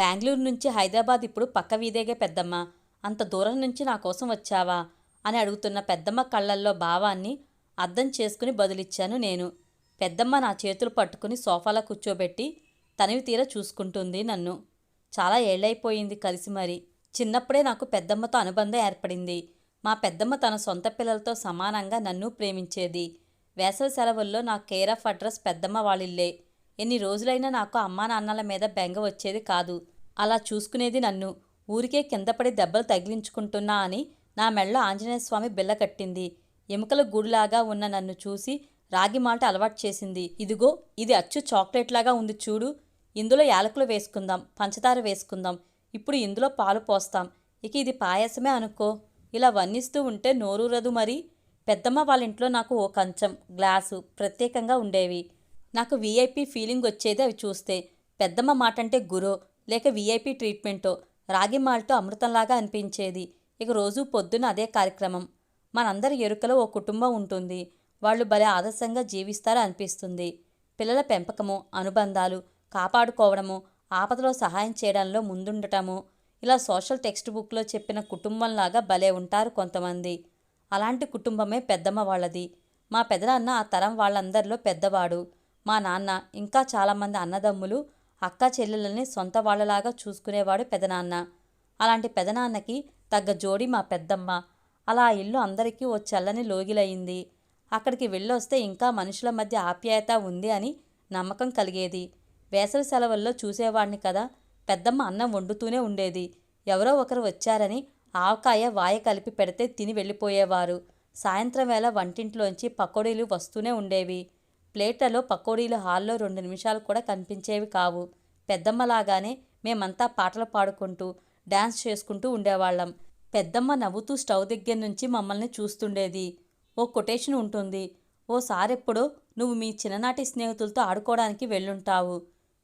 బెంగళూరు నుంచి హైదరాబాద్ ఇప్పుడు పక్క వీధేగే పెద్దమ్మ. అంత దూరం నుంచి నా కోసం వచ్చావా? అని అడుగుతున్న పెద్దమ్మ కళ్ళల్లో భావాన్ని అర్థం చేసుకుని బదులిచ్చాను నేను. పెద్దమ్మ నా చేతులు పట్టుకుని సోఫాలో కూర్చోబెట్టి తనివి తీర చూసుకుంటుంది నన్ను. చాలా ఏళ్ళైపోయింది కలిసి మరి. చిన్నప్పుడే నాకు పెద్దమ్మతో అనుబంధం ఏర్పడింది. మా పెద్దమ్మ తన సొంత పిల్లలతో సమానంగా నన్ను ప్రేమించేది. వేసవి సెలవుల్లో నా కేర్ ఆఫ్ అడ్రస్ పెద్దమ్మ వాళ్ళిల్లే. ఎన్ని రోజులైనా నాకు అమ్మా నాన్నల మీద బెంగ వచ్చేది కాదు. అలా చూసుకునేది నన్ను. ఊరికే కిందపడి దెబ్బలు తగిలించుకుంటున్నా అని నా మెళ్ళో ఆంజనేయ స్వామి బిల్ల కట్టింది. ఎముకల గూడులాగా ఉన్న నన్ను చూసి రాగి మాట అలవాటు చేసింది. ఇదిగో ఇది అచ్చు చాక్లెట్ లాగా ఉంది చూడు. ఇందులో యాలకులు వేసుకుందాం పంచదార వేసుకుందాం. ఇప్పుడు ఇందులో పాలు పోస్తాం. ఇక ఇది పాయసమే అనుకో. ఇలా వర్ణిస్తూ ఉంటే నోరూరదు మరి. పెద్దమ్మ వాళ్ళ ఇంట్లో నాకు ఓ కంచం గ్లాసు ప్రత్యేకంగా ఉండేవి. నాకు వీఐపీ ఫీలింగ్ వచ్చేది అవి చూస్తే. పెద్దమ్మ మాట అంటే గురో లేక వీఐపీ ట్రీట్మెంటో రాగి మాల్టో అమృతంలాగా అనిపించేది. ఇక రోజు పొద్దున అదే కార్యక్రమం. మనందరి ఎరుకలో ఓ కుటుంబం ఉంటుంది. వాళ్ళు భలే ఆదర్శంగా జీవిస్తారో అనిపిస్తుంది. పిల్లల పెంపకము అనుబంధాలు కాపాడుకోవడము ఆపదలో సహాయం చేయడంలో ముందుండటము ఇలా సోషల్ టెక్స్ట్ బుక్లో చెప్పిన కుటుంబంలాగా భలే ఉంటారు కొంతమంది. అలాంటి కుటుంబమే పెద్దమ్మ వాళ్ళది. మా పెదనాన్న ఆ తరం వాళ్ళందరిలో పెద్దవాడు. మా నాన్న ఇంకా చాలామంది అన్నదమ్ములు అక్క చెల్లెళ్ళని సొంత వాళ్ళలాగా చూసుకునేవాడు పెదనాన్న. అలాంటి పెదనాన్నకి తగ్గ జోడి మా పెద్దమ్మ. అలా ఆ ఇల్లు అందరికీ ఓ చల్లని లోగిలయింది. అక్కడికి వెళ్ళొస్తే ఇంకా మనుషుల మధ్య ఆప్యాయత ఉంది అని నమ్మకం కలిగేది. వేసవి సెలవుల్లో చూసేవాడిని కదా పెద్దమ్మ అన్నం వండుతూనే ఉండేది. ఎవరో ఒకరు వచ్చారని ఆవకాయ వాయ కలిపి పెడితే తిని వెళ్ళిపోయేవారు. సాయంత్రం వేళ వంటింట్లోంచి పకోడీలు వస్తూనే ఉండేవి. ప్లేట్లలో పకోడీలు హాల్లో రెండు నిమిషాలు కూడా కనిపించేవి కావు. పెద్దమ్మలాగానే మేమంతా పాటలు పాడుకుంటూ డ్యాన్స్ చేసుకుంటూ ఉండేవాళ్ళం. పెద్దమ్మ నవ్వుతూ స్టవ్ దగ్గర నుంచి మమ్మల్ని చూస్తుండేది. ఓ కొటేషన్ ఉంటుంది. ఓసారెప్పుడో నువ్వు మీ చిన్ననాటి స్నేహితులతో ఆడుకోవడానికి వెళ్ళుంటావు.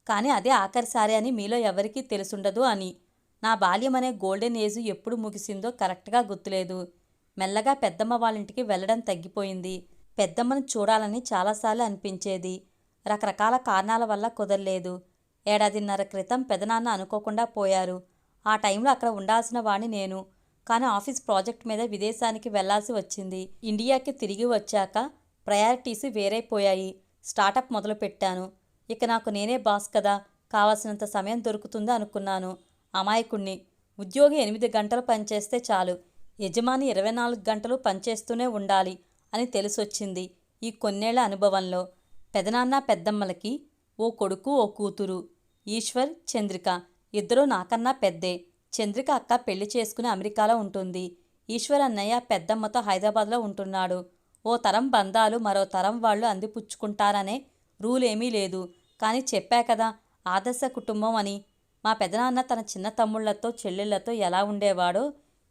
కానీ అదే ఆఖరిసారి అని మీలో ఎవరికీ తెలుసుండదు అని. నా బాల్యం అనే గోల్డెన్ ఏజ్ ఎప్పుడు ముగిసిందో కరెక్ట్గా గుర్తులేదు. మెల్లగా పెద్దమ్మ వాళ్ళ ఇంటికి వెళ్ళడం తగ్గిపోయింది. పెద్దమ్మను చూడాలని చాలాసార్లు అనిపించేది. రకరకాల కారణాల వల్ల కుదరలేదు. ఏడాదిన్నర క్రితం పెదనాన్న అనుకోకుండా పోయారు. ఆ టైంలో అక్కడ ఉండాల్సిన వాణ్ణి నేను. కానీ ఆఫీస్ ప్రాజెక్ట్ మీద విదేశానికి వెళ్ళాల్సి వచ్చింది. ఇండియాకి తిరిగి వచ్చాక ప్రయారిటీస్ వేరైపోయాయి స్టార్టప్ మొదలుపెట్టాను. ఇక నాకు నేనే బాస్ కదా. కావాల్సినంత సమయం దొరుకుతుందో అనుకున్నాను. అమాయకుణ్ణి. ఉద్యోగి ఎనిమిది గంటలు పనిచేస్తే చాలు. యజమాని ఇరవై నాలుగు గంటలు పనిచేస్తూనే ఉండాలి. అని తెలిసొచ్చింది ఈ కొన్నేళ్ళ అనుభవంలో. పెదనాన్న పెద్దమ్మలకి ఓ కొడుకు ఓ కూతురు. ఈశ్వర్ చంద్రిక. ఇద్దరూ నాకన్నా పెద్దే. చంద్రిక అక్క పెళ్ళి చేసుకుని అమెరికాలో ఉంటుంది. ఈశ్వర్ అన్నయ్య పెద్దమ్మతో హైదరాబాద్లో ఉంటున్నాడు. ఓ తరం బంధాలు మరో తరం వాళ్ళు అందిపుచ్చుకుంటారనే రూల్ ఏమీ లేదు. కానీ చెప్పా కదా ఆదర్శ కుటుంబం అని. మా పెదనాన్న తన చిన్న తమ్ముళ్ళతో చెల్లెళ్ళతో ఎలా ఉండేవాడో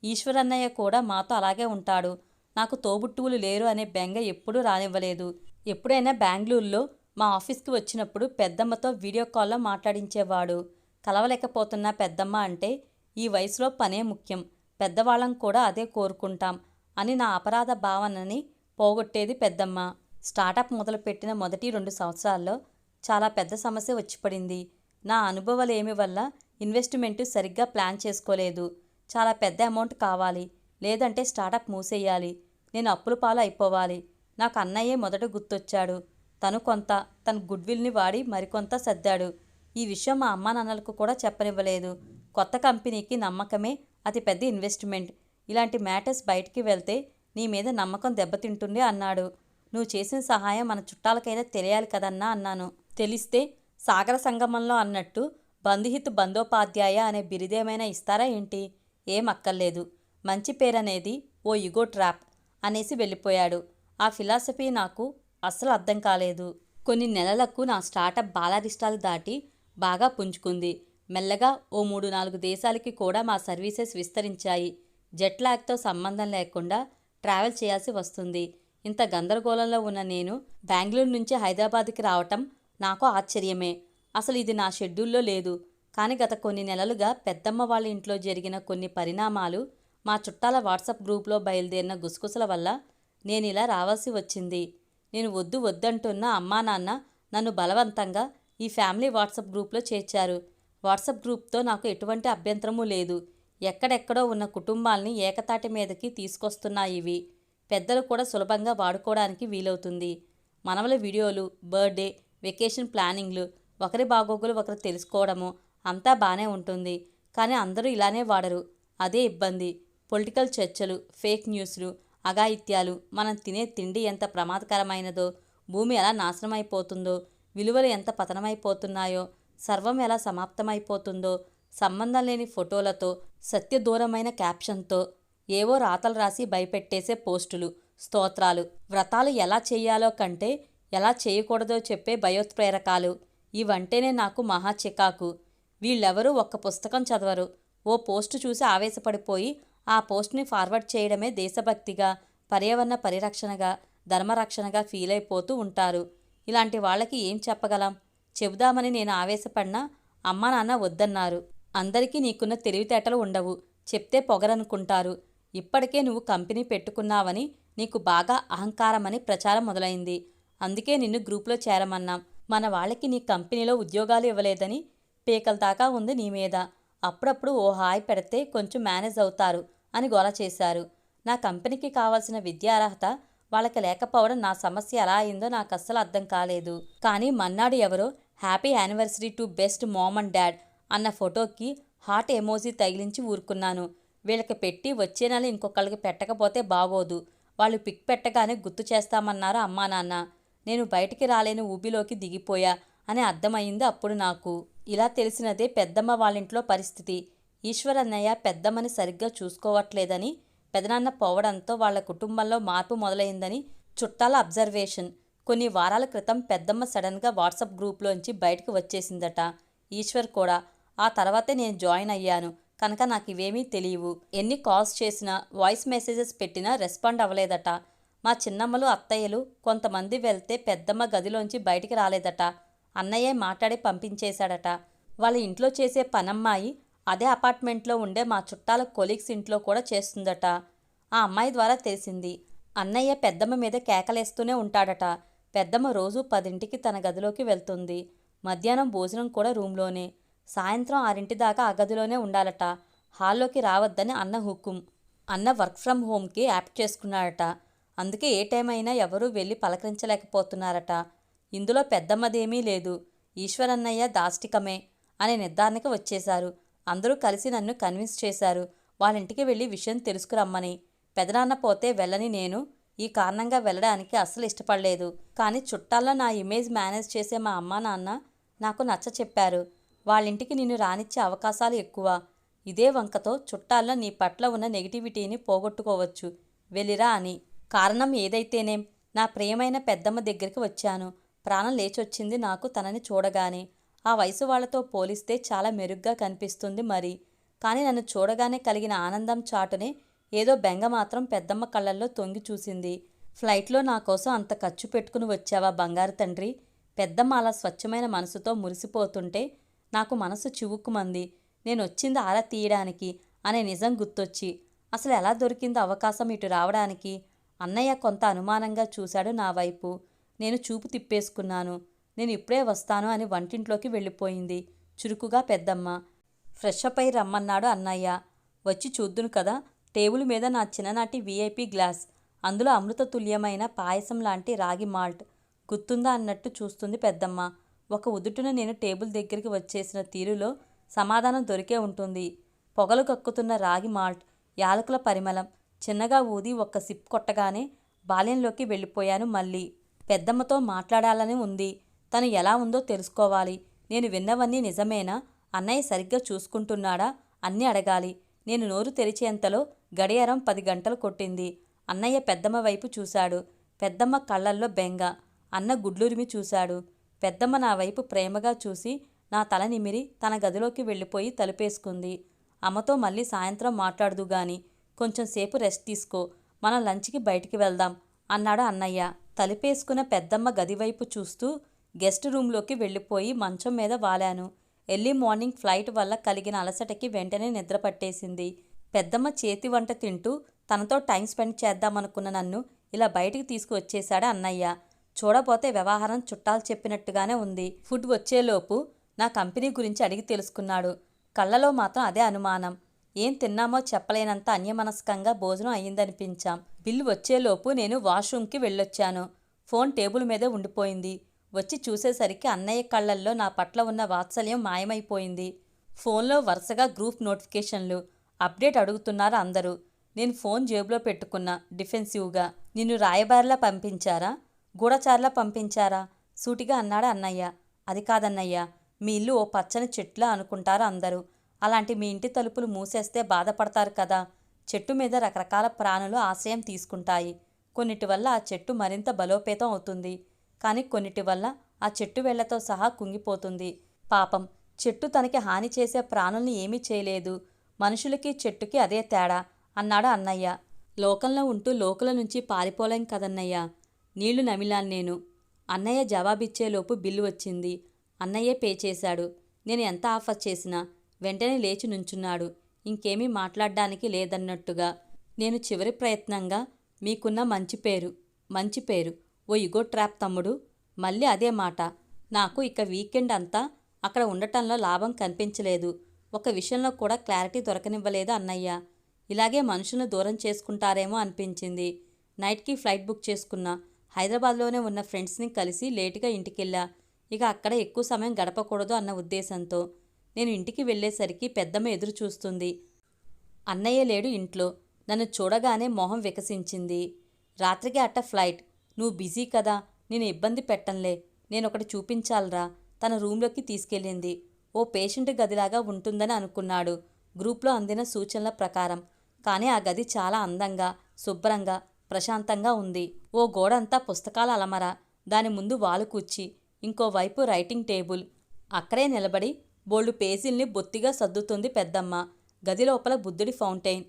ఈశ్వరన్నయ్య కూడా మాతో అలాగే ఉంటాడు. నాకు తోబుట్టువులు లేరు అనే బెంగ ఎప్పుడూ రానివ్వలేదు. ఎప్పుడైనా బెంగళూరులో మా ఆఫీస్కి వచ్చినప్పుడు పెద్దమ్మతో వీడియో కాల్లో మాట్లాడించేవాడు. కలవలేకపోతున్న పెద్దమ్మ అంటే ఈ వయసులో పనే ముఖ్యం. పెద్దవాళ్ళం కూడా అదే కోరుకుంటాం అని నా అపరాధ భావనని పోగొట్టేది పెద్దమ్మ. స్టార్టప్ మొదలుపెట్టిన మొదటి రెండు సంవత్సరాల్లో చాలా పెద్ద సమస్య వచ్చి పడింది నా అనుభవాలేమి వల్ల ఇన్వెస్ట్మెంట్ సరిగ్గా ప్లాన్ చేసుకోలేదు. చాలా పెద్ద అమౌంట్ కావాలి. లేదంటే స్టార్టప్ మూసేయాలి. నేను అప్పుల పాలు అయిపోవాలి నాకు అన్నయ్యే మొదట గుర్తొచ్చాడు. తను కొంత తన గుడ్విల్ని వాడి మరికొంత సర్దాడు. ఈ విషయం మా అమ్మా నాన్నలకు కూడా చెప్పనివ్వలేదు. కొత్త కంపెనీకి నమ్మకమే అతి పెద్ద ఇన్వెస్ట్మెంట్. ఇలాంటి మ్యాటర్స్ బయటికి వెళ్తే నీ మీద నమ్మకం దెబ్బతింటుంది అన్నాడు. నువ్వు చేసిన సహాయం మన చుట్టాలకైనా తెలియాలి కదన్నా అన్నాను. తెలిస్తే సాగర సంగమంలో అన్నట్టు బంధుహిత్ బందోపాధ్యాయ అనే బిరుదేమైనా ఇస్తారా ఏంటి? ఏం అక్కర్లేదు. మంచి పేరనేది ఓ ఇగో ట్రాప్. అనేసి వెళ్ళిపోయాడు. ఆ ఫిలాసఫీ నాకు అస్సలు అర్థం కాలేదు. కొన్ని నెలలకు నా స్టార్టప్ బాలారిష్టాలు దాటి బాగా పుంజుకుంది. మెల్లగా ఓ మూడు నాలుగు దేశాలకి కూడా మా సర్వీసెస్ విస్తరించాయి. జెట్ లాగ్తో సంబంధం లేకుండా ట్రావెల్ చేయాల్సి వస్తుంది. ఇంత గందరగోళంలో ఉన్న నేను బెంగళూరు నుంచి హైదరాబాద్కి రావటం నాకు ఆశ్చర్యమే. అసలు ఇది నా షెడ్యూల్లో లేదు. కానీ గత కొన్ని నెలలుగా పెద్దమ్మ వాళ్ళ ఇంట్లో జరిగిన కొన్ని పరిణామాలు మా చుట్టాల వాట్సాప్ గ్రూప్లో బయలుదేరిన గుసగుసల వల్ల నేను ఇలా రావాల్సి వచ్చింది. నేను వద్దు వద్దంటున్న అమ్మా నాన్న నన్ను బలవంతంగా ఈ ఫ్యామిలీ వాట్సాప్ గ్రూప్లో చేర్చారు. వాట్సాప్ గ్రూప్తో నాకు ఎటువంటి అభ్యంతరము లేదు. ఎక్కడెక్కడో ఉన్న కుటుంబాల్ని ఏకతాటి మీదకి తీసుకొస్తున్నాయి ఇవి. పెద్దలు కూడా సులభంగా వాడుకోవడానికి వీలవుతుంది. మనవల వీడియోలు బర్త్డే వెకేషన్ ప్లానింగ్లు ఒకరి బాగోగులు ఒకరు తెలుసుకోవడము అంతా బాగానే ఉంటుంది. కానీ అందరూ ఇలానే వాడరు. అదే ఇబ్బంది. పొలిటికల్ చర్చలు ఫేక్ న్యూస్లు అఘాయిత్యాలు మనం తినే తిండి ఎంత ప్రమాదకరమైనదో భూమి ఎలా నాశనమైపోతుందో విలువలు ఎంత పతనమైపోతున్నాయో సర్వం ఎలా సమాప్తమైపోతుందో సంబంధం లేని ఫోటోలతో సత్యదూరమైన క్యాప్షన్తో ఏవో రాతలు రాసి భయపెట్టేసే పోస్టులు స్తోత్రాలు వ్రతాలు ఎలా చేయాలో కంటే ఎలా చేయకూడదో చెప్పే భయోత్ప్రేరకాలు ఇవంటేనే నాకు మహా చికాకు. వీళ్ళెవరూ ఒక్క పుస్తకం చదవరు. ఓ పోస్టు చూసి ఆవేశపడిపోయి ఆ పోస్ట్ని ఫార్వర్డ్ చేయడమే దేశభక్తిగా పర్యావరణ పరిరక్షణగా ధర్మరక్షణగా ఫీల్ అయిపోతూ ఉంటారు. ఇలాంటి వాళ్ళకి ఏం చెప్పగలం? చెబుదామని నేను ఆవేశపడినా అమ్మా నాన్న వద్దన్నారు. అందరికీ నీకున్న తెలివితేటలు ఉండవు. చెప్తే పొగరనుకుంటారు. ఇప్పటికే నువ్వు కంపెనీ పెట్టుకున్నావని నీకు బాగా అహంకారమని ప్రచారం మొదలైంది. అందుకే నిన్ను గ్రూప్లో చేరమన్నాం. మన వాళ్ళకి నీ కంపెనీలో ఉద్యోగాలు ఇవ్వలేదని పీకల దాకా ఉంది నీ మీద. అప్పుడప్పుడు ఓ హాయ్ పెడితే కొంచెం మేనేజ్ అవుతారు. అని గోల చేశారు. నా కంపెనీకి కావాల్సిన విద్యార్హత వాళ్ళకి లేకపోవడం నా సమస్య ఎలా అయిందో నాకు అస్సలు అర్థం కాలేదు. కానీ మన్నాడు ఎవరో happy anniversary to best mom and dad అన్న ఫోటోకి హార్ట్ ఎమోజీ తగిలించి ఊరుకున్నాను. వీళ్ళకి పెట్టి వచ్చే నెల ఇంకొకళ్ళకి పెట్టకపోతే బాగోదు. వాళ్ళు పిక్ పెట్టగానే గుర్తు చేస్తామన్నారు అమ్మా నాన్న. నేను బయటికి రాలేని ఊబిలోకి దిగిపోయా అని అర్థమైంది అప్పుడు నాకు. ఇలా తెలిసినదే పెద్దమ్మ వాళ్ళింట్లో పరిస్థితి. ఈశ్వరన్నయ్య పెద్దమ్మని సరిగ్గా చూసుకోవట్లేదని పెదనాన్న పోవడంతో వాళ్ళ కుటుంబంలో మార్పు మొదలైందని చుట్టాల అబ్జర్వేషన్. కొన్ని వారాల క్రితం పెద్దమ్మ సడన్గా వాట్సాప్ గ్రూప్లోంచి బయటకు వచ్చేసిందట ఈశ్వర్ కూడా. ఆ తర్వాతే నేను జాయిన్ అయ్యాను. కనుక నాకు ఇవేమీ తెలియవు. ఎన్ని కాల్స్ చేసినా వాయిస్ మెసేజెస్ పెట్టినా రెస్పాండ్ అవ్వలేదట. మా చిన్నమ్మలు అత్తయ్యలు కొంతమంది వెళ్తే పెద్దమ్మ గదిలోంచి బయటికి రాలేదట. అన్నయ్యే మాట్లాడి పంపించేశాడట. వాళ్ళ ఇంట్లో చేసే పనమ్మాయి అదే అపార్ట్మెంట్లో ఉండే మా చుట్టాల కొలీగ్స్ ఇంట్లో కూడా చేస్తుందట. ఆ అమ్మాయి ద్వారా తెలిసింది. అన్నయ్య పెద్దమ్మ మీద కేకలేస్తూనే ఉంటాడట. పెద్దమ్మ రోజు పదింటికి తన గదిలోకి వెళ్తుంది. మధ్యాహ్నం భోజనం కూడా రూమ్లోనే. సాయంత్రం ఆరింటి దాకా ఆ గదిలోనే ఉండాలట. హాల్లోకి రావద్దని అన్న హుకుం. అన్న వర్క్ ఫ్రమ్ హోమ్కి యాప్ చేసుకున్నాడట. అందుకే ఏ టైం అయినా ఎవరూ వెళ్ళి పలకరించలేకపోతున్నారట. ఇందులో పెద్దమ్మదేమీ లేదు. ఈశ్వరన్నయ్య దాష్టికమే అనే నిర్ధారణకి వచ్చేశారు. అందరూ కలిసి నన్ను కన్విన్స్ చేశారు. వాళ్ళింటికి వెళ్ళి విషయం తెలుసుకురమ్మని. పెదనాన్న పోతే వెళ్ళని నేను. ఈ కారణంగా వెళ్ళడానికి అస్సలు ఇష్టపడలేదు. కానీ చుట్టాల్లో నా ఇమేజ్ మేనేజ్ చేసే మా అమ్మా నాన్న నాకు నచ్చ చెప్పారు. వాళ్ళింటికి నిన్ను రానిచ్చే అవకాశాలు ఎక్కువ. ఇదే వంకతో చుట్టాల్లో నీ పట్ల ఉన్న నెగిటివిటీని పోగొట్టుకోవచ్చు. వెళ్ళిరా అని. కారణం ఏదైతేనేం నా ప్రియమైన పెద్దమ్మ దగ్గరికి వచ్చాను. ప్రాణం లేచొచ్చింది నాకు తనని చూడగానే. ఆ వయసు వాళ్ళతో పోలిస్తే చాలా మెరుగ్గా కనిపిస్తుంది మరి. కానీ నన్ను చూడగానే కలిగిన ఆనందం చాటునే ఏదో బెంగ మాత్రం పెద్దమ్మ కళ్ళల్లో తొంగి చూసింది. ఫ్లైట్లో నా కోసం అంత ఖర్చు పెట్టుకుని వచ్చావా బంగారు తండ్రి? పెద్దమ్మ అలా స్వచ్ఛమైన మనసుతో మురిసిపోతుంటే నాకు మనసు చివుక్కుమంది. నేను వచ్చింది ఆరా తీయడానికి అనే నిజం గుర్తొచ్చి అసలు ఎలా దొరికింది అవకాశం ఇటు రావడానికి? అన్నయ్య కొంత అనుమానంగా చూశాడు నా వైపు. నేను చూపు తిప్పేసుకున్నాను. నేను ఇప్పుడే వస్తాను అని వంటింట్లోకి వెళ్ళిపోయింది. చురుకుగా పెద్దమ్మ. ఫ్రెష్ అప్ అయి రమ్మన్నాడు అన్నయ్య. వచ్చి చూద్దును కదా. టేబుల్ మీద నా చిన్ననాటి వీఐపీ గ్లాస్. అందులో అమృతతుల్యమైన పాయసం లాంటి రాగి మాల్ట్. గుర్తుందా అన్నట్టు చూస్తుంది పెద్దమ్మ. ఒక ఉదుటున నేను టేబుల్ దగ్గరికి వచ్చేసిన తీరులో సమాధానం దొరికే ఉంటుంది. పొగలు కక్కుతున్న రాగి మాల్ట్ యాలకుల పరిమళం. చిన్నగా ఊది ఒక్క సిప్ కొట్టగానే బాల్యంలోకి వెళ్ళిపోయాను మళ్ళీ. పెద్దమ్మతో మాట్లాడాలని ఉంది. తను ఎలా ఉందో తెలుసుకోవాలి. నేను విన్నవన్నీ నిజమేనా? అన్నయ్య సరిగ్గా చూసుకుంటున్నాడా? అన్నీ అడగాలి. నేను నోరు తెరిచేంతలో గడియారం పది గంటలు కొట్టింది. అన్నయ్య పెద్దమ్మ వైపు చూశాడు. పెద్దమ్మ కళ్ళల్లో బెంగ. అన్న గుడ్లురిమి చూశాడు. పెద్దమ్మ నా వైపు ప్రేమగా చూసి నా తల నిమిరి తన గదిలోకి వెళ్ళిపోయి తలుపేసుకుంది. అమ్మతో మళ్ళీ సాయంత్రం మాట్లాడదు గాని కొంచెం సేపు రెస్ట్ తీసుకో. మనం లంచ్కి బయటికి వెళ్దాం అన్నాడు అన్నయ్య. తలుపేసుకున్న పెద్దమ్మ గదివైపు చూస్తూ గెస్ట్ రూమ్లోకి వెళ్ళిపోయి మంచం మీద వాలాను. ఎర్లీ మార్నింగ్ ఫ్లైట్ వల్ల కలిగిన అలసటకి వెంటనే నిద్ర పట్టేసింది. పెద్దమ్మ చేతి వంట తింటూ తనతో టైం స్పెండ్ చేద్దామనుకున్న నన్ను ఇలా బయటికి తీసుకువచ్చేశాడు అన్నయ్య. చూడబోతే వ్యవహారం చుట్టాలు చెప్పినట్టుగానే ఉంది. ఫుడ్ వచ్చేలోపు నా కంపెనీ గురించి అడిగి తెలుసుకున్నాడు. కళ్ళలో మాత్రం అదే అనుమానం. ఏం తిన్నామో చెప్పలేనంత అన్యమనస్కంగా భోజనం అయ్యిందనిపించాం. బిల్లు వచ్చేలోపు నేను వాష్రూమ్కి వెళ్ళొచ్చాను. ఫోన్ టేబుల్ మీదే ఉండిపోయింది. వచ్చి చూసేసరికి అన్నయ్య కళ్ళల్లో నా పట్ల ఉన్న వాత్సల్యం మాయమైపోయింది. ఫోన్లో వరుసగా గ్రూప్ నోటిఫికేషన్లు అప్డేట్ అడుగుతున్నారు అందరూ. నేను ఫోన్ జేబులో పెట్టుకున్నా డిఫెన్సివ్గా. నిన్ను రాయబారిలా పంపించారా? గూఢచారులా పంపించారా? సూటిగా అన్నాడు అన్నయ్య. అది కాదన్నయ్య. మీ ఇల్లు ఓ పచ్చని చెట్లా అనుకుంటారు అందరూ. అలాంటి మీ ఇంటి తలుపులు మూసేస్తే బాధపడతారు కదా. చెట్టు మీద రకరకాల ప్రాణులు ఆశ్రయం తీసుకుంటాయి. కొన్నిటి వల్ల ఆ చెట్టు మరింత బలోపేతం అవుతుంది. కానీ కొన్నిటి వల్ల ఆ చెట్టు వేళ్ళతో సహా కుంగిపోతుంది. పాపం చెట్టు తనకి హాని చేసే ప్రాణుల్ని ఏమీ చేయలేదు. మనుషులకి చెట్టుకి అదే తేడా అన్నాడు అన్నయ్య. లోకంలో ఉంటూ లోకల నుంచి పారిపోలేం కదన్నయ్య. నీళ్ళు నమిలాను నేను. అన్నయ్య జవాబిచ్చేలోపు బిల్లు వచ్చింది. అన్నయ్యే పే చేశాడు. నేను ఎంత ఆఫర్ చేసినా వెంటనే లేచి నుంచున్నాడు. ఇంకేమీ మాట్లాడడానికి లేదన్నట్టుగా. నేను చివరి ప్రయత్నంగా మీకున్న మంచి పేరు మంచి పేరు. ఓ ఇగో ట్రాప్ తమ్ముడు మళ్ళీ అదే మాట. నాకు ఇక వీకెండ్ అంతా అక్కడ ఉండటంలో లాభం కనిపించలేదు. ఒక విషయంలో కూడా క్లారిటీ దొరకనివ్వలేదు అన్నయ్య. ఇలాగే మనుషులను దూరం చేసుకుంటారేమో అనిపించింది. నైట్కి ఫ్లైట్ బుక్ చేసుకున్నా. హైదరాబాద్లోనే ఉన్న ఫ్రెండ్స్ని కలిసి లేటుగా ఇంటికెళ్ళా. ఇక అక్కడ ఎక్కువ సమయం గడపకూడదు అన్న ఉద్దేశంతో. నేను ఇంటికి వెళ్ళేసరికి పెద్దమ్మ ఎదురు చూస్తుంది. అన్నయ్య లేడు ఇంట్లో. నన్ను చూడగానే మొహం వికసించింది. రాత్రికి అట్ట ఫ్లైట్. నువ్వు బిజీ కదా నేను ఇబ్బంది పెట్టంలే నేను ఒకటి చూపించాలరా. తన రూంలోకి తీసుకెళ్ళింది. ఓ పేషెంట్ గదిలాగా ఉంటుందని అనుకున్నాడు. గ్రూప్లో అందిన సూచనల ప్రకారం. కానీ ఆ గది చాలా అందంగా శుభ్రంగా ప్రశాంతంగా ఉంది. ఓ గోడంతా పుస్తకాల అలమర. దాని ముందు వాలు కూర్చి ఇంకోవైపు రైటింగ్ టేబుల్. అక్కడే నిలబడి బోల్డు పేజీల్ని బొత్తిగా సర్దుతుంది పెద్దమ్మ. గది లోపల బుద్ధుడి ఫౌంటైన్.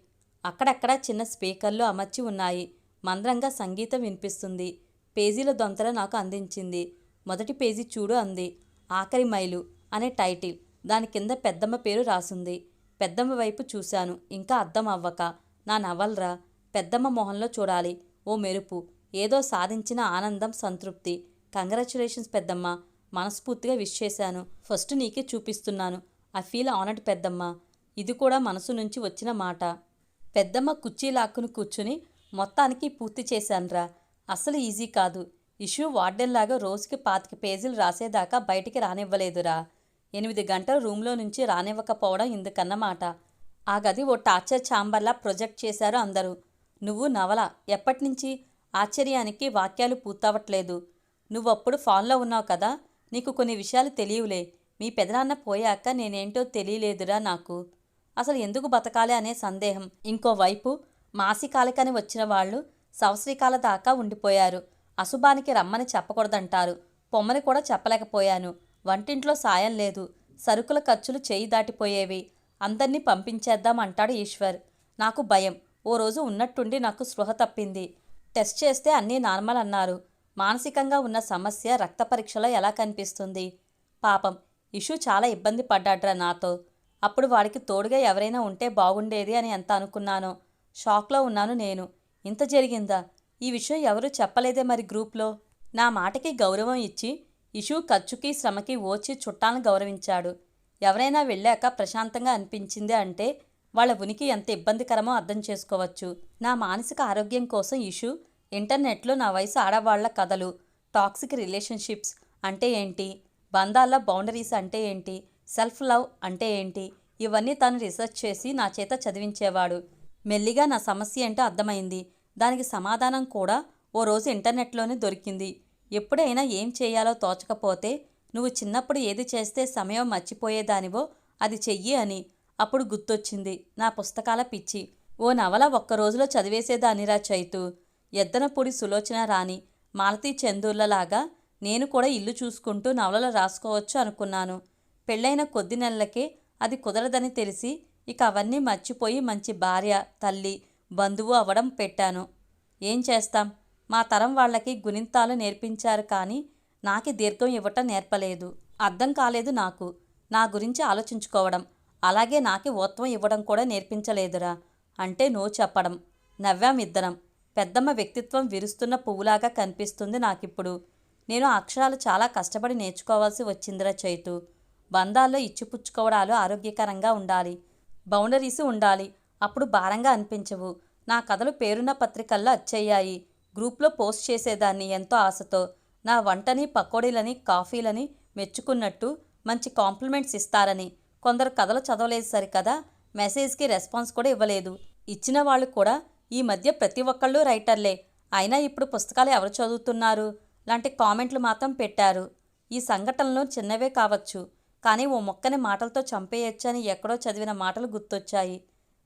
అక్కడక్కడ చిన్న స్పీకర్లు అమర్చి ఉన్నాయి. మంద్రంగా సంగీతం వినిపిస్తుంది. పేజీల దొంతర నాకు అందించింది. మొదటి పేజీ చూడు అంది. ఆఖరి మైలు అనే టైటిల్ దాని కింద పెద్దమ్మ పేరు రాసుంది. పెద్దమ్మ వైపు చూశాను. ఇంకా అర్థం అవ్వక నా నవల్రా పెద్దమ్మ మొహంలో చూడాలి. ఓ మెరుపు ఏదో సాధించిన ఆనందం సంతృప్తి. కంగ్రాచులేషన్స్ పెద్దమ్మ. మనస్ఫూర్తిగా విష్ చేశాను. ఫస్ట్ నీకే చూపిస్తున్నాను. ఐ ఫీల్ ఆనట్ పెద్దమ్మ. ఇది కూడా మనసు నుంచి వచ్చిన మాట. పెద్దమ్మ కుర్చీ లాక్కుని కూర్చుని మొత్తానికి పూర్తి చేశానురా. అసలు ఈజీ కాదు. ఇష్యూ వార్డెన్లాగా రోజుకి పాతిక పేజీలు రాసేదాకా బయటికి రానివ్వలేదురా. ఎనిమిది గంటల రూమ్లో నుంచి రానివ్వకపోవడం ఇందుకన్నమాట. ఆ గది ఓ టార్చర్ ఛాంబర్లా ప్రొజెక్ట్ చేశారు అందరూ. నువ్వు నవల ఎప్పటినుంచి? ఆశ్చర్యానికి వాక్యాలు పూర్తవట్లేదు. నువ్వప్పుడు ఫాన్లో ఉన్నావు కదా? నీకు కొన్ని విషయాలు తెలియవులే. మీ పెదనాన్న పోయాక నేనేంటో తెలియలేదురా నాకు. అసలు ఎందుకు బతకాలి అనే సందేహం. ఇంకోవైపు మాసికాలకని వచ్చిన వాళ్ళు సంవత్సరికాల దాకా ఉండిపోయారు. అశుభానికి రమ్మని చెప్పకూడదంటారు. పొమ్మని కూడా చెప్పలేకపోయాను. వంటింట్లో సాయం లేదు. సరుకుల ఖర్చులు చేయి దాటిపోయేవి. అందర్నీ పంపించేద్దాం అంటాడు ఈశ్వర్. నాకు భయం. ఓ రోజు ఉన్నట్టుండి నాకు స్పృహ తప్పింది. టెస్ట్ చేస్తే అన్నీ నార్మల్ అన్నారు. మానసికంగా ఉన్న సమస్య రక్త పరీక్షలో ఎలా కనిపిస్తుంది? పాపం. ఇషు చాలా ఇబ్బంది పడ్డాడ్రా నాతో. అప్పుడు వాడికి తోడుగా ఎవరైనా ఉంటే బాగుండేది అని ఎంత అనుకున్నానో. షాక్లో ఉన్నాను నేను. ఇంత జరిగిందా? ఈ విషయం ఎవరూ చెప్పలేదే మరి గ్రూప్లో. నా మాటకి గౌరవం ఇచ్చి ఇషు ఖర్చుకి శ్రమకి ఓచి చుట్టాలను గౌరవించాడు. ఎవరైనా వెళ్ళాక ప్రశాంతంగా అనిపించింది అంటే వాళ్ళ ఉనికి ఎంత ఇబ్బందికరమో అర్థం చేసుకోవచ్చు. నా మానసిక ఆరోగ్యం కోసం ఇషు ఇంటర్నెట్లో నా వయసు ఆడవాళ్ళ కథలు టాక్సిక్ రిలేషన్షిప్స్ అంటే ఏంటి? బంధాల్లో బౌండరీస్ అంటే ఏంటి? సెల్ఫ్ లవ్ అంటే ఏంటి? ఇవన్నీ తను రీసెర్చ్ చేసి నా చేత చదివించేవాడు. మెల్లిగా నా సమస్య ఏంటో అర్థమైంది. దానికి సమాధానం కూడా ఓ రోజు ఇంటర్నెట్లోనే దొరికింది. ఎప్పుడైనా ఏం చేయాలో తోచకపోతే నువ్వు చిన్నప్పుడు ఏది చేస్తే సమయం మర్చిపోయేదానివో అది చెయ్యి అని అప్పుడు గుర్తొచ్చింది నా పుస్తకాల పిచ్చి. ఓ నవల ఒక్క రోజులో చదివేసేదానిరా చైతు. ఎద్దనపూడి సులోచన రాణి మాలతీ చందూర్లలాగా నేను కూడా ఇల్లు చూసుకుంటూ నవలలు రాసుకోవచ్చు అనుకున్నాను. పెళ్ళైన కొద్ది నెలలకే అది కుదరదని తెలిసి ఇక అవన్నీ మర్చిపోయి మంచి భార్య తల్లి బంధువు అవ్వడం పెట్టాను. ఏం చేస్తాం? మా తరం వాళ్ళకి గుణింతాలు నేర్పించారు కానీ నాకి దీర్ఘం ఇవ్వటం నేర్పలేదు. అర్థం కాలేదు నాకు. నా గురించి ఆలోచించుకోవడం. అలాగే నాకి ఓత్వం ఇవ్వడం కూడా నేర్పించలేదురా అంటే నో చెప్పడం. నవ్వాం ఇద్దరం. పెద్దమ్మ వ్యక్తిత్వం విరుస్తున్న పువ్వులాగా కనిపిస్తుంది నాకిప్పుడు. నేను అక్షరాలు చాలా కష్టపడి నేర్చుకోవాల్సి వచ్చిందిరా చైతు. బంధాల్లో ఇచ్చిపుచ్చుకోవడాలు ఆరోగ్యకరంగా ఉండాలి. బౌండరీస్ ఉండాలి. అప్పుడు భారంగా అనిపించవు. నా కథలు పేరున్న పత్రికల్లో అచ్చయ్యాయి గ్రూప్లో పోస్ట్ చేసేదాన్ని ఎంతో ఆశతో. నా వంటని పకోడీలని కాఫీలని మెచ్చుకున్నట్టు మంచి కాంప్లిమెంట్స్ ఇస్తారని. కొందరు కథలు చదవలేదు సరికదా? మెసేజ్కి రెస్పాన్స్ కూడా ఇవ్వలేదు. ఇచ్చిన వాళ్ళు కూడా ఈ మధ్య ప్రతి ఒక్కళ్ళు రైటర్లే. అయినా ఇప్పుడు పుస్తకాలు ఎవరు చదువుతున్నారు? లాంటి కామెంట్లు మాత్రం పెట్టారు. ఈ సంఘటనలు చిన్నవే కావచ్చు. కానీ ఓ మొక్కని మాటలతో చంపేయొచ్చని ఎక్కడో చదివిన మాటలు గుర్తొచ్చాయి.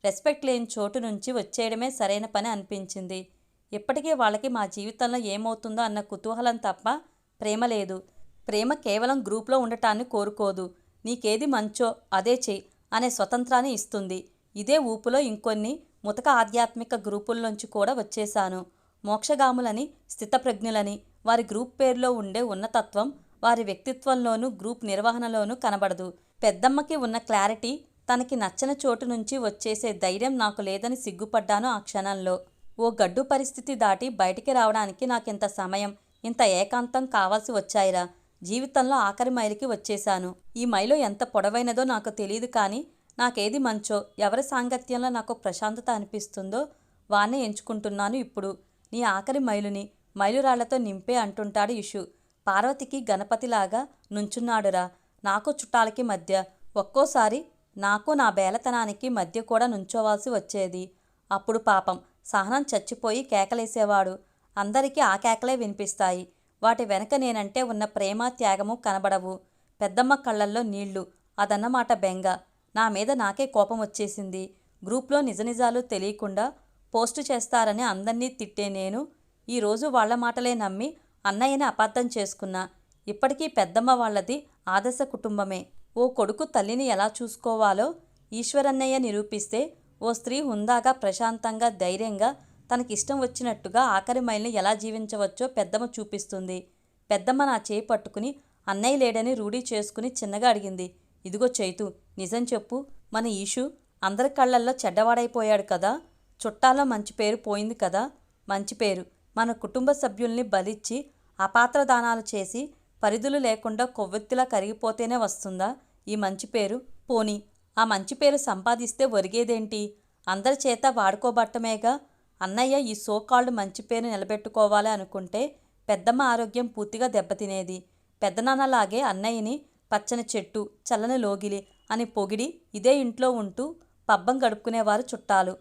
రెస్పెక్ట్ లేని చోటు నుంచి వచ్చేయడమే సరైన పని అనిపించింది. ఇప్పటికే వాళ్ళకి మా జీవితంలో ఏమవుతుందో అన్న కుతూహలం తప్ప ప్రేమ లేదు. ప్రేమ కేవలం గ్రూప్లో ఉండటాన్ని కోరుకోదు. నీకేది మంచో అదే చెయ్యి అనే స్వతంత్రాన్ని ఇస్తుంది. ఇదే ఊపులో ఇంకొన్ని ముతక ఆధ్యాత్మిక గ్రూపుల్లోంచి కూడా వచ్చేశాను. మోక్షగాములని స్థితప్రజ్ఞులని వారి గ్రూప్ పేరులో ఉండే ఉన్నతత్వం వారి వ్యక్తిత్వంలోనూ గ్రూప్ నిర్వహణలోనూ కనబడదు. పెద్దమ్మకి ఉన్న క్లారిటీ తనకి నచ్చని చోటు నుంచి వచ్చేసే ధైర్యం నాకు లేదని సిగ్గుపడ్డాను ఆ క్షణంలో. ఓ గడ్డు పరిస్థితి దాటి బయటికి రావడానికి నాకింత సమయం ఇంత ఏకాంతం కావాల్సి వచ్చాయిరా. జీవితంలో ఆఖరి మైలుకి వచ్చేశాను. ఈ మైలు ఎంత పొడవైనదో నాకు తెలియదు కానీ నాకేది మంచో ఎవరి సాంగత్యంలో నాకు ప్రశాంతత అనిపిస్తుందో వాన్నే ఎంచుకుంటున్నాను ఇప్పుడు. నీ ఆఖరి మైలుని మైలురాళ్ళతో నింపే అంటుంటాడు ఇషు. పార్వతికి గణపతిలాగా నుంచున్నాడురా. నాకు చుట్టాలకి మధ్య ఒక్కోసారి నాకు నా బేలతనానికి మధ్య కూడా నుంచోవాల్సి వచ్చేది. అప్పుడు పాపం సహనం చచ్చిపోయి కేకలేసేవాడు. అందరికీ ఆ కేకలే వినిపిస్తాయి. వాటి వెనక నేనంటే ఉన్న ప్రేమ త్యాగము కనబడవు. పెద్దమ్మ కళ్ళల్లో నీళ్ళు అదన్నమాట బెంగ. నా మీద నాకే కోపం వచ్చేసింది. గ్రూప్లో నిజనిజాలు తెలియకుండా పోస్టు చేస్తారని అందర్నీ తిట్టే నేను ఈరోజు వాళ్ళ మాటలే నమ్మి అన్నయ్యని అపార్థం చేసుకున్నా. ఇప్పటికీ పెద్దమ్మ వాళ్ళది ఆదర్శ కుటుంబమే. ఓ కొడుకు తల్లిని ఎలా చూసుకోవాలో ఈశ్వరన్నయ్య నిరూపిస్తే ఓ స్త్రీ హుందాగా ప్రశాంతంగా ధైర్యంగా తనకిష్టం వచ్చినట్టుగా ఆఖరి మైల్ని ఎలా జీవించవచ్చో పెద్దమ్మ చూపిస్తుంది. పెద్దమ్మ నా చేయి పట్టుకుని అన్నయ్య లేడని రూఢీ చేసుకుని చిన్నగా అడిగింది. ఇదిగో చైతు నిజం చెప్పు. మన ఈషు అందరి కళ్ళల్లో చెడ్డవాడైపోయాడు కదా. చుట్టాల్లో మంచి పేరు పోయింది కదా. మంచి పేరు. మన కుటుంబ సభ్యుల్ని బలిచ్చి అపాత్రదానాలు చేసి పరిధులు లేకుండా కొవ్వెత్తిలా కరిగిపోతేనే వస్తుందా? ఈ మంచి పేరు? పోని ఆ మంచి పేరు సంపాదిస్తే ఒరిగేదేంటి? అందరి చేత వాడుకోబట్టమేగా? అన్నయ్య ఈ సోకాళ్ళు మంచి పేరు నిలబెట్టుకోవాలి అనుకుంటే పెద్దమ్మ ఆరోగ్యం పూర్తిగా దెబ్బతినేది. పెద్దనాన్నలాగే అన్నయ్యని పచ్చని చెట్టు చల్లని లోగిలి అని పొగిడి ఇదే ఇంట్లో ఉంటూ పబ్బం గడుపుకునేవారు చుట్టాలు.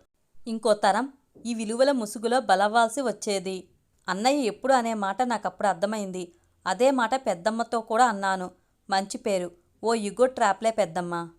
ఇంకో తరం ఈ విలువల ముసుగులో బలవ్వాల్సి వచ్చేది. అన్నయ్య ఎప్పుడు అనే మాట నాకప్పుడు అర్థమైంది. అదే మాట పెద్దమ్మతో కూడా అన్నాను. మంచి పేరు. ఓ యుగో ట్రాప్లే పెద్దమ్మ.